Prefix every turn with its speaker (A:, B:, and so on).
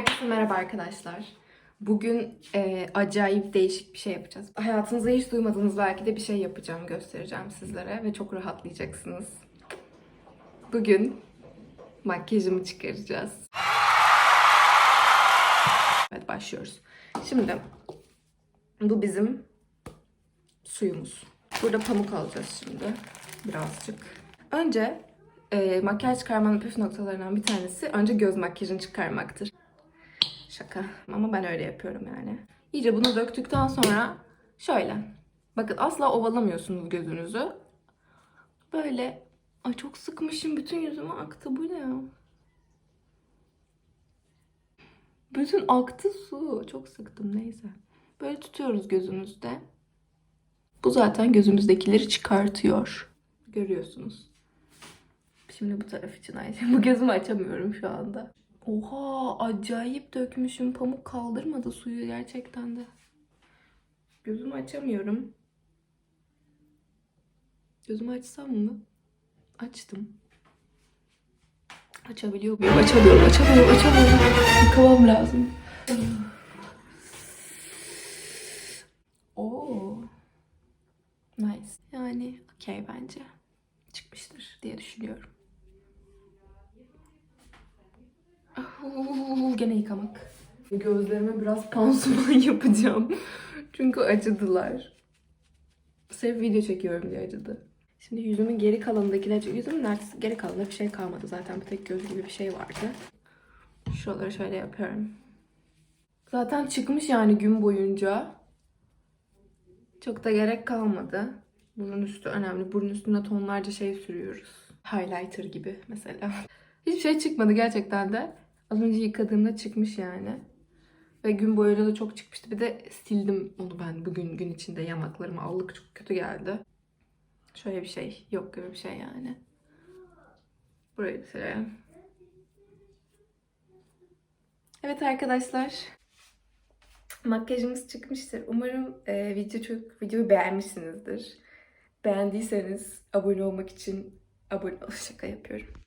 A: Herkese merhaba arkadaşlar. Bugün e, acayip değişik bir şey yapacağız. Hayatınızda hiç duymadığınız belki de bir şey yapacağım, göstereceğim sizlere ve çok rahatlayacaksınız. Bugün makyajımı çıkaracağız. Evet başlıyoruz. Şimdi bu bizim suyumuz. Burada pamuk alacağız şimdi birazcık. Önce e, makyaj çıkarmanın püf noktalarından bir tanesi önce göz makyajını çıkarmaktır. Şaka ama ben öyle yapıyorum yani. İyice bunu döktükten sonra şöyle. Bakın asla ovalamıyorsunuz gözünüzü. Böyle ay çok sıkmışım bütün yüzüme aktı bu ne? Bütün aktı su. Çok sıktım neyse. Böyle tutuyoruz gözümüzde. Bu zaten gözümüzdekileri çıkartıyor. Görüyorsunuz. Şimdi bu taraf için aynı. Bu gözümü açamıyorum şu anda. Oha acayip dökmüşüm. Pamuk kaldırmadı suyu gerçekten de. Gözümü açamıyorum. Gözümü açsam mı? Açtım. Açabiliyor muyum? Açamıyorum, açamıyorum, açamıyorum. Yıkamam lazım. Oo. Nice. Yani okey bence. Çıkmıştır diye düşünüyorum. Ah, Gene yıkamak. Gözlerime biraz pansuman yapacağım. Çünkü acıdılar. Sırf video çekiyorum diye acıdı. Şimdi yüzümün geri kalanındakiler... Yüzümün neredeyse geri kalanında bir şey kalmadı. Zaten bir tek göz gibi bir şey vardı. Şuraları şöyle yapıyorum. Zaten çıkmış yani gün boyunca. Çok da gerek kalmadı. Bunun üstü önemli. Burun üstüne tonlarca şey sürüyoruz. Highlighter gibi mesela. Hiçbir şey çıkmadı gerçekten de. Az önce yıkadığımda çıkmış yani. Ve gün boyunca da çok çıkmıştı. Bir de sildim onu ben bugün gün içinde yanaklarıma. Allık çok kötü geldi. Şöyle bir şey. Yok gibi bir şey yani. Burayı bitirelim. Evet arkadaşlar. Makyajımız çıkmıştır. Umarım e, video çok videoyu beğenmişsinizdir. Beğendiyseniz abone olmak için abone şaka yapıyorum.